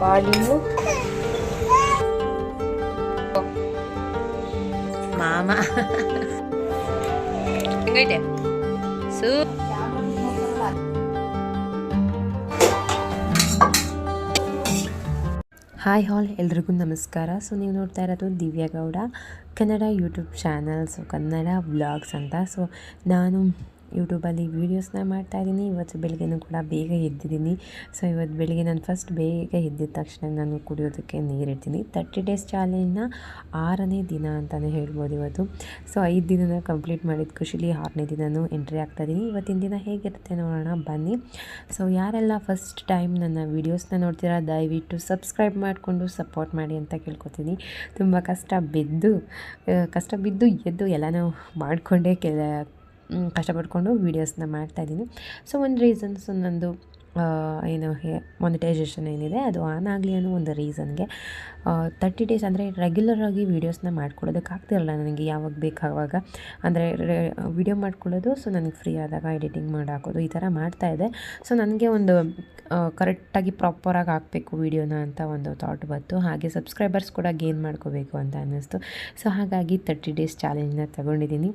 ಬಾಡಿಯು ಮಾಮ. ಹೆಂಗೈತೆ? ಸೂ. ಹಾಯ್ ಹಾಲ್ ಎಲ್ರಿಗೂ ನಮಸ್ಕಾರ. ಸೊ ನೀವು ನೋಡ್ತಾ ಇರೋದು Divya Gowda Kannada YouTube channel. So Kannada vlogs ಅಂತ. ಸೊ ನಾನು ಯೂಟ್ಯೂಬಲ್ಲಿ ವೀಡಿಯೋಸ್ನ ಮಾಡ್ತಾಯಿದ್ದೀನಿ ಇವತ್ತು ಬೆಳಗ್ಗೆನೂ ಕೂಡ ಬೇಗ ಎದ್ದಿದ್ದೀನಿ. ಸೊ ಇವತ್ತು ಬೆಳಗ್ಗೆ ನಾನು ಫಸ್ಟ್ ಬೇಗ ಎದ್ದಿದ ತಕ್ಷಣ ನಾನು ಕುಡಿಯೋದಕ್ಕೆ ನೀರಿಡ್ತೀನಿ ತರ್ಟಿ ಡೇಸ್ ಚಾಲೆಂಜ್ನ ಆರನೇ ದಿನ ಅಂತಲೇ ಹೇಳ್ಬೋದು ಇವತ್ತು. ಸೊ ಐದು ದಿನನ ಕಂಪ್ಲೀಟ್ ಮಾಡಿದ ಖುಷಿಲಿ ಆರನೇ ದಿನನೂ ಎಂಟ್ರಿ ಆಗ್ತಾಯಿದ್ದೀನಿ ಇವತ್ತಿನ ದಿನ ಹೇಗಿರುತ್ತೆ ನೋಡೋಣ, ಬನ್ನಿ. ಸೊ ಯಾರೆಲ್ಲ ಫಸ್ಟ್ ಟೈಮ್ ನನ್ನ ವೀಡಿಯೋಸ್ನ ನೋಡ್ತೀರಾ, ದಯವಿಟ್ಟು ಸಬ್ಸ್ಕ್ರೈಬ್ ಮಾಡಿಕೊಂಡು ಸಪೋರ್ಟ್ ಮಾಡಿ ಅಂತ ಕೇಳ್ಕೊತೀನಿ. ತುಂಬ ಕಷ್ಟ ಬಿದ್ದು ಕಷ್ಟ ಬಿದ್ದು ಎದ್ದು ಎಲ್ಲನೂ ಮಾಡಿಕೊಂಡೇ ಕೆಲ ಮ್, ಕಷ್ಟಪಟ್ಕೊಂಡು ವೀಡಿಯೋಸ್ನ ಮಾಡ್ತಾಯಿದ್ದೀನಿ ಸೊ ಒಂದು ರೀಸನ್ಸ್ ನಂದು ಏನು ಮೊನಿಟೈಸೇಷನ್ ಏನಿದೆ, ಅದು ಆನ್ ಆಗಲಿ ಅನ್ನೋ ಒಂದು ರೀಸನ್ಗೆ ತರ್ಟಿ ಡೇಸ್ ಅಂದರೆ ರೆಗ್ಯುಲರಾಗಿ ವೀಡಿಯೋಸ್ನ ಮಾಡ್ಕೊಳ್ಳೋದಕ್ಕೆ ಆಗ್ತಿರಲ್ಲ ನನಗೆ ಯಾವಾಗ ಬೇಕು ಆವಾಗ ಅಂದರೆ ವಿಡಿಯೋ ಮಾಡ್ಕೊಳ್ಳೋದು ಸೊ ನನಗೆ ಫ್ರೀ ಆದಾಗ ಎಡಿಟಿಂಗ್ ಮಾಡಿ ಹಾಕೋದು ಈ ಥರ ಮಾಡ್ತಾಯಿದ್ದೆ ಸೊ ನನಗೆ ಒಂದು ಕರೆಕ್ಟಾಗಿ ಪ್ರಾಪರಾಗಿ ಹಾಕಬೇಕು ವೀಡಿಯೋನ ಅಂತ ಒಂದು ಥಾಟ್ ಬಂತು. ಹಾಗೆ ಸಬ್ಸ್ಕ್ರೈಬರ್ಸ್ ಕೂಡ ಗೇನ್ ಮಾಡ್ಕೋಬೇಕು ಅಂತ ಅನ್ನಿಸ್ತು. ಸೊ ಹಾಗಾಗಿ ತರ್ಟಿ ಡೇಸ್ ಚಾಲೆಂಜ್ನ ತಗೊಂಡಿದ್ದೀನಿ.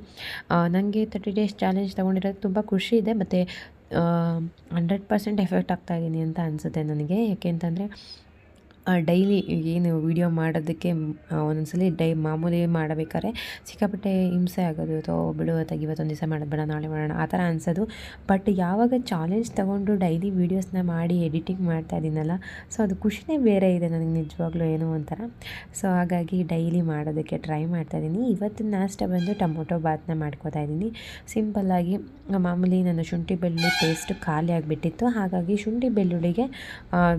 ನನಗೆ ತರ್ಟಿ ಡೇಸ್ ಚಾಲೆಂಜ್ ತೊಗೊಂಡಿರೋದು ತುಂಬ ಖುಷಿ ಇದೆ. ಮತ್ತು ಹಂಡ್ರೆಡ್ ಪರ್ಸೆಂಟ್ ಎಫೆಕ್ಟ್ ಆಗ್ತಾಯಿದ್ದೀನಿ ಅಂತ ಅನಿಸುತ್ತೆ ನನಗೆ. ಯಾಕೆ ಅಂತಂದರೆ ಡೈಲಿ ಏನು ವೀಡಿಯೋ ಮಾಡೋದಕ್ಕೆ ಒಂದೊಂದ್ಸಲಿ ಡೈ, ಮಾಮೂಲಿ ಮಾಡಬೇಕಾದ್ರೆ ಸಿಕ್ಕಾಪಟ್ಟೆ ಹಿಂಸೆ ಆಗೋದು, ಅಥವಾ ಬಿಡು ಇವತ್ತೊಂದು ದಿವಸ ಮಾಡೋದು, ಬೇಡ, ನಾಳೆ ಮಾಡೋಣ, ಆ ಥರ ಅನಿಸೋದು. ಬಟ್ ಯಾವಾಗ ಚಾಲೆಂಜ್ ತೊಗೊಂಡು ಡೈಲಿ ವೀಡಿಯೋಸ್ನ ಮಾಡಿ ಎಡಿಟಿಂಗ್ ಮಾಡ್ತಾ ಇದ್ದೀನಲ್ಲ ಸೊ ಅದು ಖುಷಿನೇ ಬೇರೆ ಇದೆ ನನಗೆ ನಿಜವಾಗ್ಲೂ ಏನೋ ಒಂಥರ. ಸೊ ಹಾಗಾಗಿ ಡೈಲಿ ಮಾಡೋದಕ್ಕೆ ಟ್ರೈ ಮಾಡ್ತಾಯಿದ್ದೀನಿ ಇವತ್ತು ನಾಷ್ಟ ಬಂದು ಟೊಮೊಟೊ ಬಾತ್ನ ಮಾಡ್ಕೋತಾ ಇದ್ದೀನಿ. ಸಿಂಪಲ್ಲಾಗಿ ಮಾಮೂಲಿ ನನ್ನ ಶುಂಠಿ ಬೆಳ್ಳುಳ್ಳಿ ಪೇಸ್ಟ್ ಖಾಲಿ ಆಗಿಬಿಟ್ಟಿತ್ತು. ಹಾಗಾಗಿ ಶುಂಠಿ ಬೆಳ್ಳುಳ್ಳಿಗೆ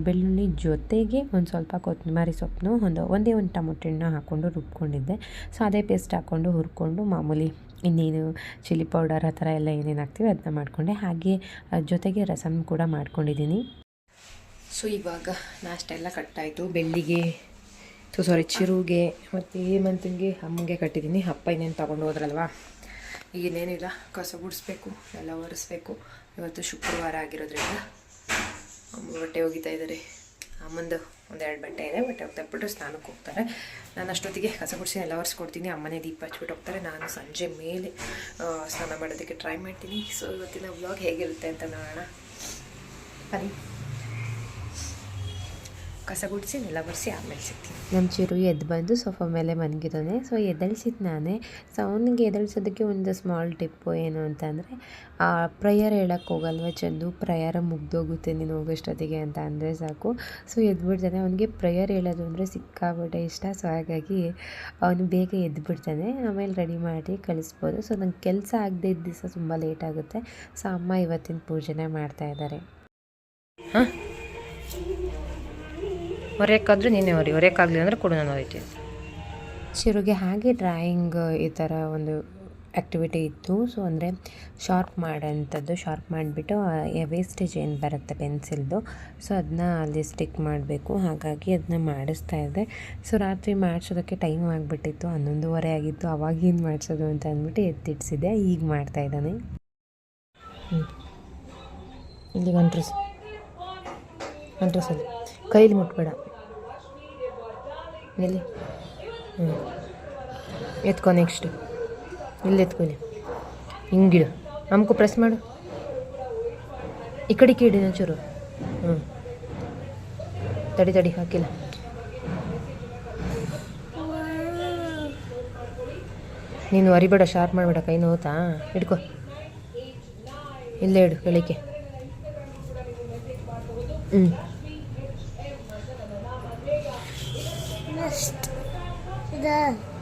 ಬೆಳ್ಳುಳ್ಳಿ ಜೊತೆಗೆ ಒಂದು ಸ್ವಲ್ಪ ಕೊತ್ತಂಬರಿ ಸೊಪ್ಪನ್ನು ಒಂದು ಒಂದೇ ಒಂದು ಟೊಮೊಟೊ ಹಣ್ಣು ಹಾಕ್ಕೊಂಡು ರುಬ್ಕೊಂಡಿದ್ದೆ. ಸೊ ಅದೇ ಪೇಸ್ಟ್ ಹಾಕ್ಕೊಂಡು ಹುರ್ಕೊಂಡು ಮಾಮೂಲಿ ಇನ್ನೇನು ಚಿಲ್ಲಿ ಪೌಡರ್ ಆ ಥರ ಎಲ್ಲ ಏನೇನು ಹಾಕ್ತೀವಿ ಅದನ್ನ ಮಾಡಿಕೊಂಡೆ. ಹಾಗೆ ಜೊತೆಗೆ ರಸಮ್ ಕೂಡ ಮಾಡ್ಕೊಂಡಿದ್ದೀನಿ. ಸೊ ಇವಾಗ ನಾಷ್ಟ ಎಲ್ಲ ಕಟ್ಟಾಯಿತು. ಬೆಳ್ಳಿಗೆ ಸೊ ಸಾರಿ ಚಿರುಗೆ ಮತ್ತು ಹೇಮಂತಂಗೆ, ಅಮ್ಮಂಗೆ ಕಟ್ಟಿದ್ದೀನಿ. ಅಪ್ಪ ಇನ್ನೇನು ತೊಗೊಂಡು ಹೋದ್ರಲ್ವಾ? ಈಗೇನೇನಿಲ್ಲ ಕಸ ಗುಡಿಸ್ಬೇಕು, ಎಲ್ಲ ಒರೆಸ್ಬೇಕು. ಇವತ್ತು ಶುಕ್ರವಾರ ಆಗಿರೋದ್ರಿಂದ ಅಮ್ಮ ಬಟ್ಟೆ ಒಗಿತಾ ಇದ್ದಾರೆ. ಅಮ್ಮಂದು ಒಂದೆರಡು ಬಟ್ಟೆ ಇದೆ, ಬಟ್ಟೆ ಒಗ್ದಾಕ್ಬಿಟ್ಟು ಸ್ನಾನಕ್ಕೆ ಹೋಗ್ತಾರೆ. ನಾನು ಅಷ್ಟೊತ್ತಿಗೆ ಕಸ ಗುಡಿಸಿ ಎಲ್ಲ ಒರೆಸ್ಕೊಡ್ತೀನಿ ಅಮ್ಮನೇ ದೀಪ ಹಚ್ಬಿಟ್ಟು ಹೋಗ್ತಾರೆ. ನಾನು ಸಂಜೆ ಮೇಲೆ ಸ್ನಾನ ಮಾಡೋದಕ್ಕೆ ಟ್ರೈ ಮಾಡ್ತೀನಿ. ಸೊ ಇವತ್ತಿನ ವ್ಲಾಗ್ ಹೇಗಿರುತ್ತೆ ಅಂತ ನೋಡೋಣ. ಬನ್ನಿ. ಕಸ ಗುಡಿಸಿ ನೆಲ ಒರೆಸಿ ಆಮೇಲೆ ಸಿಗ್ತೀನಿ. ನಮ್ಮ ಚಿರು ಎದ್ದು ಬಂದು ಸೋಫಾ ಮೇಲೆ ಮನಗಿದ್ದಾನೆ ಸೊ ಎದ್ದಳಿಸಿದ್ದು ನಾನೇ. ಸೊ ಅವನಿಗೆ ಎದಳ್ಸೋದಕ್ಕೆ ಒಂದು ಸ್ಮಾಲ್ ಟಿಪ್ಪು ಏನು ಅಂತಂದರೆ ಪ್ರಯರ್ ಹೇಳಕ್ಕೆ ಹೋಗಲ್ವ ಚಂದು? ಪ್ರಯರ ಮುಗ್ದೋಗುತ್ತೆ ನೀನು ಹೋಗೋಷ್ಟೊತ್ತಿಗೆ ಅಂತ ಅಂದರೆ ಸಾಕು. ಸೊ ಎದ್ಬಿಡ್ತಾನೆ. ಅವನಿಗೆ ಪ್ರಯರ್ ಹೇಳೋದು ಅಂದರೆ ಸಿಕ್ಕಾಬಿಟ್ಟೆ ಇಷ್ಟ. ಸೊ ಹಾಗಾಗಿ ಅವನು ಬೇಗ ಎದ್ಬಿಡ್ತಾನೆ. ಆಮೇಲೆ ರೆಡಿ ಮಾಡಿ ಕಳಿಸ್ಬೋದು. ಸೊ ನಂಗೆ ಕೆಲಸ ಆಗದೆ ಇದ್ದ ದಿವಸ ತುಂಬ ಲೇಟ್ ಆಗುತ್ತೆ. ಸೊ ಅಮ್ಮ ಇವತ್ತಿನ ಪೂಜೆನೇ ಮಾಡ್ತಾ ಇದ್ದಾರೆ. ಹಾಂ? ಹೊರೆಯಕ್ಕಾದ್ರೆ ನೀನೇ ಹೊರಿ ಹೊರೆಯಕ್ಕಾಗಲಿ ಅಂದರೆ ಕೊಡು ನಾನು ಹೊರಿತೀನಿ. ಶಿರುಗೆ ಹಾಗೆ ಡ್ರಾಯಿಂಗ್ ಈ ಥರ ಒಂದು ಆ್ಯಕ್ಟಿವಿಟಿ ಇತ್ತು. ಸೊ ಅಂದರೆ ಶಾರ್ಪ್ ಮಾಡೋಂಥದ್ದು ಶಾರ್ಪ್ ಮಾಡಿಬಿಟ್ಟು ವೇಸ್ಟೇಜ್ ಏನು ಬರುತ್ತೆ ಪೆನ್ಸಿಲ್ದು ಸೊ ಅದನ್ನ ಅಲ್ಲಿ ಸ್ಟಿಕ್ ಮಾಡಬೇಕು. ಹಾಗಾಗಿ ಅದನ್ನ ಮಾಡಿಸ್ತಾ ಇದ್ದೆ. ಸೊ ರಾತ್ರಿ ಮಾಡಿಸೋದಕ್ಕೆ ಟೈಮ್ ಆಗಿಬಿಟ್ಟಿತ್ತು. ಹನ್ನೊಂದುವರೆ ಆಗಿತ್ತು. ಅವಾಗೇನು ಮಾಡಿಸೋದು ಅಂತ ಅಂದ್ಬಿಟ್ಟು ಎತ್ತಿಡ್ಸಿದ್ದೆ. ಈಗ ಮಾಡ್ತಾ ಇದ್ದಾನೆ. ಹ್ಞೂ ಇಲ್ಲಿ ಗಂಟ್ರಸ್ ಅಲ್ಲಿ. ಕೈಲಿ ಮುಟ್ಬೇಡ. ಎಲ್ಲಿ ಹ್ಞೂ ಎತ್ಕೊ ನೆಕ್ಸ್ಟು ಇಲ್ಲಿ ಎತ್ಕೊಳ್ಳಿ ಹಿಂಗಿಡು. ನಮಗೂ ಪ್ರೆಸ್ ಮಾಡು. ಈ ಕಡೆ ಕೀಡಿ ಚೂರು ಹ್ಞೂ ತಡಿ ತಡಿ, ಹಾಕಿಲ್ಲ. ನೀನು ಅರಿಬೇಡ ಶಾರ್ಪ್ ಮಾಡಬೇಡ, ಕೈ ನೋತಾ ಹಿಡ್ಕೊ. ಇಲ್ಲೇ ಇಡು ಕೆಳಕ್ಕೆ ಹ್ಞೂ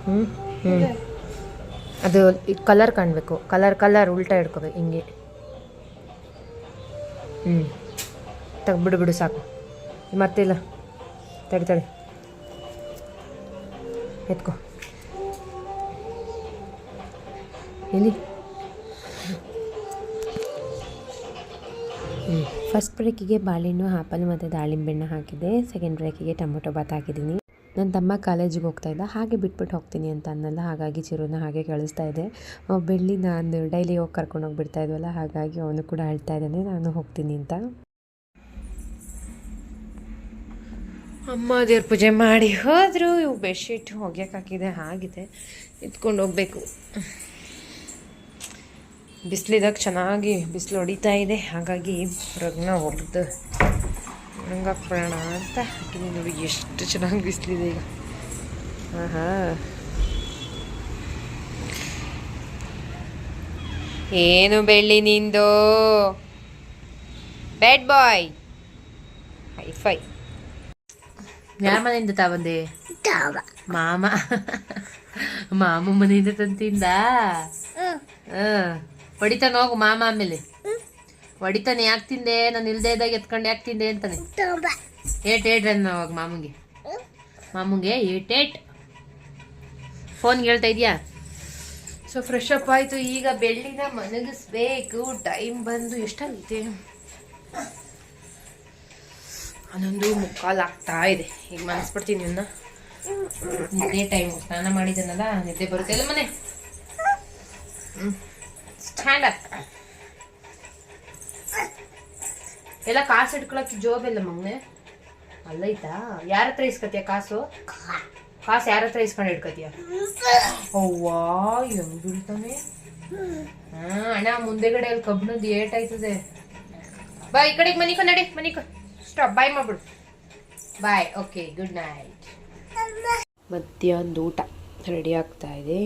ಹ್ಞೂ ಹ್ಞೂ ಅದು ಕಲರ್ ಕಾಣಬೇಕು. ಕಲರ್ ಕಲರ್ ಉಲ್ಟಾ ಹಿಡ್ಕೋಬೇಕು ಹಿಂಗೆ. ಹ್ಞೂ ತಗ ಬಿಡು ಬಿಡು ಸಾಕು. ಮತ್ತಿಲ್ಲ ತಡಿ ತಡಿ. ಎತ್ಕೊ. ಎಲ್ಲಿ? ಹ್ಞೂ ಫಸ್ಟ್ ಬ್ರೇಕಿಗೆ ಬಾಳೆಹಣ್ಣು ಆಪಲ್ ಮತ್ತು ದಾಳಿಂಬೆಣ್ಣೆ ಹಾಕಿದೆ ಸೆಕೆಂಡ್ ಬ್ರೇಕಿಗೆ ಟೊಮೊಟೊ ಭಾತ್ ಹಾಕಿದ್ದೀನಿ. ನನ್ನ ತಮ್ಮ ಕಾಲೇಜಿಗೆ ಹೋಗ್ತಾ ಇದ್ದ. ಹಾಗೆ ಬಿಟ್ಬಿಟ್ಟು ಹೋಗ್ತೀನಿ ಅಂತ ಅನ್ನಲ್ಲ. ಹಾಗಾಗಿ ಚಿರುನ ಹಾಗೆ ಕಳಿಸ್ತಾ ಇದೆ. ಬೆಳ್ಳಿ ನಾನು ಡೈಲಿ ಹೋಗಿ ಕರ್ಕೊಂಡು ಹೋಗಿಬಿಡ್ತಾ ಇದ್ವಲ್ಲ, ಹಾಗಾಗಿ ಅವನು ಕೂಡ ಅಳ್ತಾ ಇದ್ದಾನೆ. ನಾನು ಹೋಗ್ತೀನಿ ಅಂತ. ಅಮ್ಮ ದೇವ್ರ ಪೂಜೆ ಮಾಡಿ ಹೋದರು. ಇವು ಬೆಡ್ಶೀಟ್ ಹಾಕಿದೆ. ಆಗಿದೆ. ಎತ್ಕೊಂಡು ಹೋಗಬೇಕು. ಬಿಸಿಲಿದಾಗ ಚೆನ್ನಾಗಿ ಬಿಸಿಲು ಹೊಡಿತಾ ಇದೆ. ಹಾಗಾಗಿ ರಗ್ನ ಹೊಡೆದು ಒಣಗಾಕ್ಬಿಡೋಣ ಅಂತ ಹಾಕಿದ್ದೀನಿ ನೋಡಿ ಎಷ್ಟು ಚೆನ್ನಾಗಿ ಬಿಸಿಲಿದೆ ಈಗ. ಆಹಾ. ಏನು ಬೆಳ್ಳಿ ನಿಂದು? ಬ್ಯಾಡ್ ಬಾಯ್ ಹೈ ಫೈ ಯಾರ ಮನೆಯಿಂದ ತಾ ಬಂದೆ? ಮಾಮ. ಮಾಮ ಮನೆಯಿಂದ ತಂತಿಂದ? ಹೊಡಿತಾನ ಹೋಗು ಮಾಮ ಆಮೇಲೆ. ಹೊಡಿತಾನೆ ಯಾಕೆ ತಿಂದೆ? ನಾನು ಇಲ್ದೇ ಇದ್ದಾಗ ಎತ್ಕೊಂಡು ಯಾಕೆ ತಿಂದೆ ಅಂತಾನೆ. ಏಟ್ ಏಟ್ ಅನ್ನ ಅವಾಗ ಮಾಮಂಗೆ. ಮಾಮಂಗೆ ಏಟ್ ಏಟ್. ಫೋನ್ ಹೇಳ್ತಾ ಇದೆಯಾ? ಸೊ ಫ್ರೆಶ್ ಅಪ್ ಆಯಿತು. ಈಗ ಬೆಳ್ಳಿನ ಮನಗಿಸ್ಬೇಕು ಟೈಮ್ ಬಂದು ಎಷ್ಟಾಗುತ್ತೆ ಹನ್ನೊಂದು ಮುಕ್ಕಾಲು ಆಗ್ತಾ ಇದೆ. ಈಗ ಮನಸ್ಬಿಡ್ತೀನಿ ಇವನ್ನ ನಿದ್ದೆ ಟೈಮ್ ಸ್ನಾನ ಮಾಡಿದನಲ್ಲ ನಿದ್ದೆ ಬರುತ್ತೆ ಅಲ್ಲ ಮನೆ? ಸ್ಟ್ಯಾಂಡ್ ಅಪ್ ಎಲ್ಲ ಕಾಸು ಜೋಬ್ ಇಲ್ಲ ಮಗ್ನೆ ಅಲ್ಲೈತಾ? ಯಾರ ಹತ್ರ ಇಸ್ಕತಿಯ ಕಾಸು? ಕಾಸು ಯಾರ ಹತ್ರ ಇಸ್ಕೊಂಡು ಇಟ್ಕತಿಯ ಅವ್ವಾ, ಹೆಂಗ್ ಬೀಳ್ತಾನೆ? ಹಾ, ಅಣ್ಣ ಮುಂದೆಗಡೆ ಅಲ್ಲಿ ಕಬ್ಬಿಣದ್ದು ಏಟ್ ಆಯ್ತದೆ. ಬಾ, ಈ ಕಡೆಗೆ ಮನಿಕ ನಡಿ ಮನಿಕ ಸ್ಟಾಪ್ ಬಾಯ್ ಮಾಡ್ಬಿಡು. ಬಾಯ್ ಓಕೆ ಗುಡ್ ನೈಟ್ ಮಧ್ಯಾಹ್ನದ ಊಟ ರೆಡಿ ಆಗ್ತಾ ಇದೆ.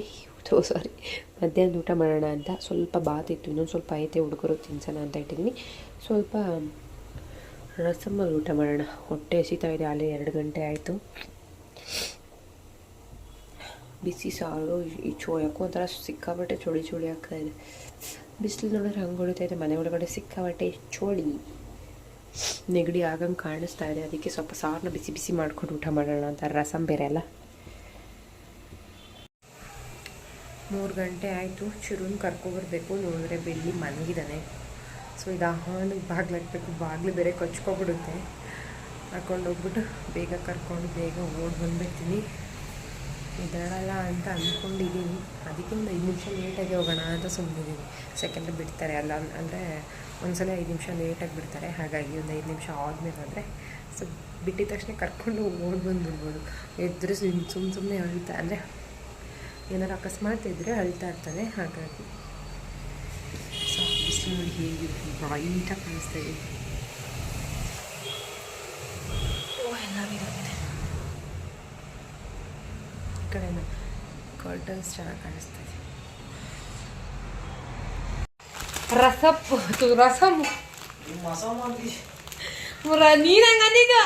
ಸಾರಿ ಮಧ್ಯಾಹ್ನದ ಊಟ ಮಾಡೋಣ ಅಂತ ಸ್ವಲ್ಪ ಬಾತ್ ಇತ್ತು, ಇನ್ನೊಂದು ಸ್ವಲ್ಪ ಐತೆ ಹುಡುಗರು ತಿನ್ಸೋಣ ಅಂತ ಇಟ್ಟಿದ್ದೀನಿ ಸ್ವಲ್ಪ ರಸಮ್ಮಲ್ಲಿ ಊಟ ಮಾಡೋಣ ಹೊಟ್ಟೆ ಎಸಿತಾ ಇದೆ ಅಲ್ಲಿ ಎರಡು ಗಂಟೆ ಆಯಿತು. ಬಿಸಿ ಸಾರು, ಈ ಚೋ, ಯಾಕೋ ಒಂಥರ ಸಿಕ್ಕಾಬಟ್ಟೆ ಚೋಳಿ ಚೋಳಿ ಆಗ್ತಾ ಇದೆ. ಬಿಸಿಲು ನೋಡಿದ್ರೆ ಹಂಗೆ ಹೊಡಿತಾ ಇದೆ. ಮನೆ ಒಳಗಡೆ ಸಿಕ್ಕಾಬಟ್ಟೆ ಚೋಳಿ, ನೆಗಡಿ ಆಗಂಗೆ ಕಾಣಿಸ್ತಾ ಇದೆ. ಅದಕ್ಕೆ ಸ್ವಲ್ಪ ಸಾರನ್ನ ಬಿಸಿ ಬಿಸಿ ಮಾಡ್ಕೊಂಡು ಊಟ ಮಾಡೋಣ ಅಂತ. ರಸಂ ಬೇರೆ ಅಲ್ಲ. ಮೂರು ಗಂಟೆ ಆಯಿತು. ಚಿರುನ್ ಕರ್ಕೊಬರ್ಬೇಕು ನೋಡಿದ್ರೆ ಬೆಳ್ಳಿ ಮಲಗಿದ್ದಾನೆ. ಸೊ ಇದು ಹಾಳು ಬಾಗ್ಲು ಹಾಕ್ಬೇಕು ಬಾಗಿಲು ಬೇರೆ ಕೊಚ್ಕೊಬಿಡುತ್ತೆ. ಹಾಕೊಂಡು ಹೋಗ್ಬಿಟ್ಟು ಬೇಗ ಕರ್ಕೊಂಡು ಬೇಗ ಓಡಿ ಬಂದ್ಬಿಡ್ತೀನಿ. ಇದಾಡಲ್ಲ ಅಂತ ಅಂದ್ಕೊಂಡಿದ್ದೀನಿ ಅದಕ್ಕೆ ಒಂದು ಐದು ನಿಮಿಷ ಲೇಟಾಗಿ ಹೋಗೋಣ ಅಂತ ಸುಮ್ಮನಿದ್ದೀನಿ ಸೆಕೆಂಡ್ ಬಿಡ್ತಾರೆ ಅಲ್ಲ ಅಂದರೆ ಒಂದ್ಸಲ ಐದು ನಿಮಿಷ ಲೇಟಾಗಿ ಬಿಡ್ತಾರೆ. ಹಾಗಾಗಿ ಒಂದು ಐದು ನಿಮಿಷ ಆದಮೇಲೆ ಆದರೆ ಸೊ ಬಿಟ್ಟಿದ ತಕ್ಷಣ ಕರ್ಕೊಂಡು ಓಡಿ ಬಂದುಬಿಡ್ಬೋದು. ಎದುರು ಸುಮ್ಮ ಸುಮ್ಮನೆ ಅಳ್ತಾ, ಅಂದರೆ ಏನಾರು ಅಕಸ್ಮಾತ್ ಇದ್ದರೆ ಅಳ್ತಾ ಇರ್ತಾನೆ ಹಾಗಾಗಿ ಬಿಸಿಲು ನೋಡಿ ಹೇಗೆ ಬ್ರೈಟಾಗಿ ಕಾಣಿಸ್ತಾ ಇದೆ ಓ ಎಲ್ಲ ಬಿದ್ದೋಗಿದೆ ಈ ಕಡೆ ಕರ್ಟನ್ಸ್ ಚೆನ್ನಾಗಿ ಕಾಣಿಸ್ತಾ ಇದೆ ರಸಪ್ಪು ರಸಮ್ ನೀನ್ ಹಂಗ ಅಂದಿದ್ದ?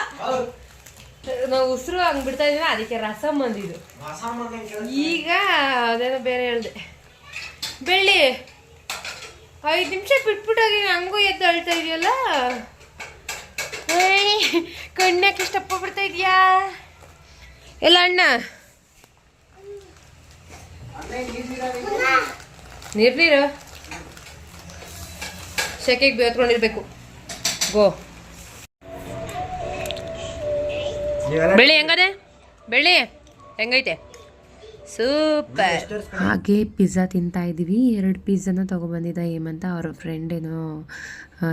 ನಾವು ಉಸಿರು ಹಂಗ್ ಬಿಡ್ತಾ ಇದೀವಿ ಅದಕ್ಕೆ ರಸಮ್ ಅಂದಿದ್ದು. ಈಗ ಅದೇನೋ ಬೇರೆ ಹೇಳ್ದೆ. ಬೆಳ್ಳಿ. ಐದು ನಿಮಿಷ ಬಿಟ್ಬಿಟ್ಟೋಗಿ ಹಂಗೂ ಎದ್ದು ಅಳ್ತಾ ಇದೆಯಲ್ಲ? ಕಣ್ಣಕ್ಕೆ ಇಷ್ಟಪ್ಪ ಬಿಡ್ತಾ ಇದೀಯಾ? ಎಲ್ಲ ಅಣ್ಣ? ನೀರು ನೀರು ಸೆಕೆಗೆ ಬೇತ್ಕೊಂಡಿರ್ಬೇಕು. ಗೋ. ಬೆಳ್ಳಿ ಹೆಂಗದೆ? ಬೆಳ್ಳಿ ಹೆಂಗೈತೆ? ಸೂಪರ್. ಹಾಗೆ ಪಿಜ್ಜಾ ತಿಂತಾ ಇದ್ದೀವಿ. ಎರಡು ಪಿಜ್ಜಾನ ತೊಗೊಬಂದಿದ್ದ ಹೇಮಂತ, ಅವರ ಫ್ರೆಂಡ್ ಏನೋ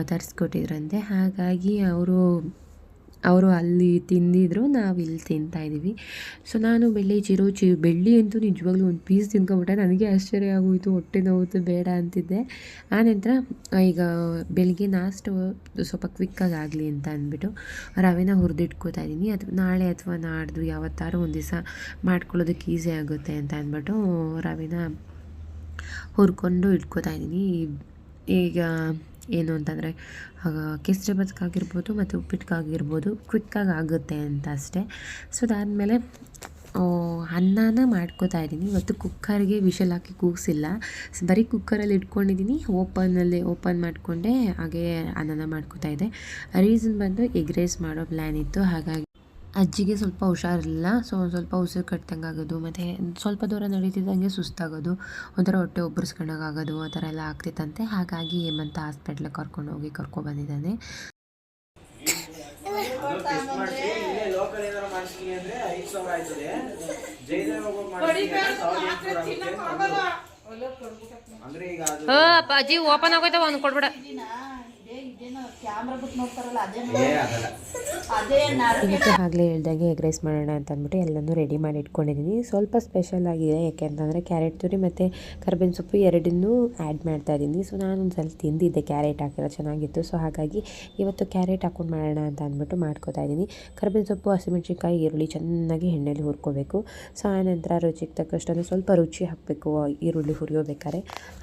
ತರಿಸ್ಕೊಟ್ಟಿದ್ರಂತೆ. ಹಾಗಾಗಿ ಅವರು ಅವರು ಅಲ್ಲಿ ತಿಂದಿದ್ರು, ನಾವು ಇಲ್ಲಿ ತಿಂತಾ ಇದ್ದೀವಿ ಸೊ ನಾನು ಬೆಳ್ಳಿ ಚಿರು ಚಿ, ಬೆಳ್ಳಿ ಅಂತೂ ನಿಜವಾಗ್ಲೂ ಒಂದು ಪೀಸ್ ತಿನ್ಕೊಂಬಿಟ್ಟೆ. ನನಗೆ ಆಶ್ಚರ್ಯ ಆಗೋಯಿತು, ಹೊಟ್ಟೆ ನೋವು ಬೇಡ ಅಂತಿದ್ದೆ. ಆನಂತರ ಈಗ ಬೆಳಿಗ್ಗೆ ನಾಷ್ಟು ಸ್ವಲ್ಪ ಕ್ವಿಕ್ಕಾಗಿ ಆಗಲಿ ಅಂತ ಅಂದ್ಬಿಟ್ಟು ರವೆನ ಹುರಿದಿಟ್ಕೋತಾ ಇದ್ದೀನಿ ಅಥವಾ ನಾಳೆ ಅಥವಾ ನಾಡ್ದು ಯಾವತ್ತಾರು ಒಂದು ದಿವಸ ಮಾಡ್ಕೊಳ್ಳೋದಕ್ಕೆ ಈಸಿ ಆಗುತ್ತೆ ಅಂತ ಅಂದ್ಬಿಟ್ಟು ರವೆನ ಹುರ್ಕೊಂಡು ಇಟ್ಕೋತಾ ಇದ್ದೀನಿ ಈಗ ಏನು ಅಂತಂದರೆ ಕೇಸರಿ ಬತ್ಕಾಗಿರ್ಬೋದು ಮತ್ತು ಉಪ್ಪಿಟ್ಟಿಗಾಗಿರ್ಬೋದು ಕ್ವಿಕ್ಕಾಗಿ ಆಗುತ್ತೆ ಅಂತ ಅಷ್ಟೇ. ಸೊ ಅದಾದಮೇಲೆ ಅನ್ನನ ಮಾಡ್ಕೋತಾ ಇದ್ದೀನಿ. ಇವತ್ತು ಕುಕ್ಕರ್ಗೆ ವಿಷಲ್ ಹಾಕಿ ಕೂಗಿಸಿಲ್ಲ. ಬರೀ ಕುಕ್ಕರಲ್ಲಿ ಇಟ್ಕೊಂಡಿದ್ದೀನಿ. ಓಪನಲ್ಲಿ ಓಪನ್ ಮಾಡಿಕೊಂಡೆ ಹಾಗೆ ಅನ್ನನ ಮಾಡ್ಕೋತಾ ಇದ್ದೆ ರೀಸನ್ ಬಂದು ಎಗ್ ರೈಸ್ ಮಾಡೋ ಪ್ಲ್ಯಾನ್ ಇತ್ತು. ಹಾಗಾಗಿ ಅಜ್ಜಿಗೆ ಸ್ವಲ್ಪ ಹುಷಾರಿಲ್ಲ ಸೊ ಒಂದು ಸ್ವಲ್ಪ ಉಸಿರು ಕಟ್ಟಂಗೆ ಆಗೋದು ಮತ್ತು ಸ್ವಲ್ಪ ದೂರ ನಡೀತಿದ್ದಂಗೆ ಸುಸ್ತಾಗೋದು, ಒಂಥರ ಹೊಟ್ಟೆ ಒಬ್ಬರಿಸ್ಕೊಂಡಾಗ ಆಗೋದು ಆ ಥರ ಎಲ್ಲ ಆಗ್ತಿತ್ತಂತೆ. ಹಾಗಾಗಿ ಹೇಮಂತ ಹಾಸ್ಪಿಟ್ಲಿಗೆ ಕರ್ಕೊಂಡು ಹೋಗಿ ಕರ್ಕೊಬಂದಿದ್ದಾನೆ ಅಜ್ಜಿ ಓಪನ್ ಆಗೋಯ್ತಾವ, ಒಂದು ಕೊಡ್ಬೇಡ. ಆಗಲೇ ಹೇಳ್ದಾಗೆ ಎಗ್ ರೈಸ್ ಮಾಡೋಣ ಅಂತ ಅಂದ್ಬಿಟ್ಟು ಎಲ್ಲನೂ ರೆಡಿ ಮಾಡಿ ಇಟ್ಕೊಂಡಿದ್ದೀನಿ ಸ್ವಲ್ಪ ಸ್ಪೆಷಲ್ ಆಗಿದೆ ಯಾಕೆ ಅಂತಂದರೆ ಕ್ಯಾರೆಟ್ ತುರಿ ಮತ್ತು ಕರ್ಬೇವಿನ ಸೊಪ್ಪು ಎರಡನ್ನೂ ಆ್ಯಡ್ ಮಾಡ್ತಾ ಇದ್ದೀನಿ. ಸೊ ನಾನು ಒಂದು ಸ್ವಲ್ಪ ತಿಂದಿದ್ದೆ ಕ್ಯಾರೆಟ್ ಹಾಕಿರೋ ಚೆನ್ನಾಗಿತ್ತು. ಸೊ ಹಾಗಾಗಿ ಇವತ್ತು ಕ್ಯಾರೆಟ್ ಹಾಕೊಂಡು ಮಾಡೋಣ ಅಂತ ಅಂದ್ಬಿಟ್ಟು ಮಾಡ್ಕೋತಾ ಇದ್ದೀನಿ. ಕರ್ಬೇವಿನ ಸೊಪ್ಪು ಹಸಿಮೆಣ್ಸಿನ್ಕಾಯಿ ಈರುಳ್ಳಿ ಚೆನ್ನಾಗಿ ಎಣ್ಣೆಯಲ್ಲಿ ಹುರ್ಕೋಬೇಕು. ಸೊ ಆನಂತರ ರುಚಿಗೆ ತಕ್ಕಷ್ಟು ಸ್ವಲ್ಪ ರುಚಿ ಹಾಕಬೇಕು. ಈರುಳ್ಳಿ ಹುರಿಯೋಬೇಕಾದ್ರೆ.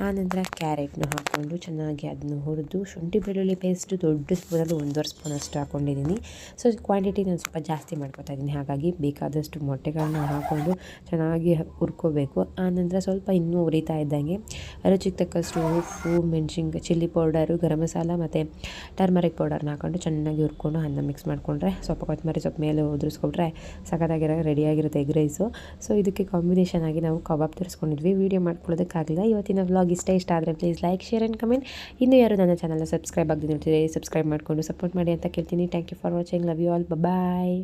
ಆನಂತರ ಕ್ಯಾರೆಟ್ನ ಹಾಕ್ಕೊಂಡು ಚೆನ್ನಾಗಿ ಅದನ್ನು ಹುರಿದು ಶುಂಠಿ ಬೆಳ್ಳುಳ್ಳಿ ಪೇಸ್ಟ್ ದೊಡ್ಡ ಸ್ಪೂನಲ್ಲಿ ಒಂದೂವರೆ ಸ್ಪೂನ್ ಅಷ್ಟು ಹಾಕ್ಕೊಂಡಿದ್ದೀನಿ ಸೊ ಕ್ವಾಂಟಿಟಿ ನಾನು ಸ್ವಲ್ಪ ಜಾಸ್ತಿ ಮಾಡ್ಕೊತಾ ಇದ್ದೀನಿ. ಹಾಗಾಗಿ ಬೇಕಾದಷ್ಟು ಮೊಟ್ಟೆಗಳನ್ನ ಹಾಕ್ಕೊಂಡು ಚೆನ್ನಾಗಿ ಹುರ್ಕೋಬೇಕು. ಆನಂತರ ಸ್ವಲ್ಪ ಇನ್ನೂ ಉರಿತಾ ಇದ್ದಂಗೆ ರುಚಿಗೆ ತಕ್ಕಷ್ಟು ಉಪ್ಪು, ಮೆಣಸಿನ್ಕಾಯಿ ಚಿಲ್ಲಿ ಪೌಡರು ಗರಂ ಮಸಾಲ ಮತ್ತು ಟರ್ಮರಿಕ್ ಪೌಡರ್ನ ಹಾಕ್ಕೊಂಡು ಚೆನ್ನಾಗಿ ಹುರ್ಕೊಂಡು ಅನ್ನ ಮಿಕ್ಸ್ ಮಾಡಿಕೊಂಡ್ರೆ ಸ್ವಲ್ಪ ಕೊತ್ತಂಬರಿ ಸ್ವಲ್ಪ ಮೇಲೆ ಉದುರಿಸ್ಕೊಬಿಟ್ರೆ ಸಖತ್ತಾಗಿರೋ ರೆಡಿಯಾಗಿರುತ್ತೆ ಎಗ್ ರೈಸು. ಸೊ ಇದಕ್ಕೆ ಕಾಂಬಿನೇಷನ್ ಆಗಿ ನಾವು ಕಬಾಬ್ ತರಿಸ್ಕೊಂಡಿದ್ವಿ. ವೀಡಿಯೋ ಮಾಡ್ಕೊಳ್ಳೋದಕ್ಕಾಗಲಿಲ್ಲ. ಇವತ್ತಿನ ವ್ಲಾಗ್ ಇಷ್ಟ ಇಷ್ಟ ಆದರೆ please like share and comment ಇನ್ನೂ ಯಾರು ನನ್ನ ಚಾನಲ್ನ ಸಬ್ಸ್ಕ್ರೈಬ್ ಆಗದೆ ನೋಡ್ತಿದ್ರೆ ಸಬ್ಸ್ಕ್ರೈಬ್ ಮಾಡಿಕೊಂಡು ಸಪೋರ್ಟ್ ಮಾಡಿ ಅಂತ ಕೇಳ್ತೀನಿ. Thank you for watching love you all bye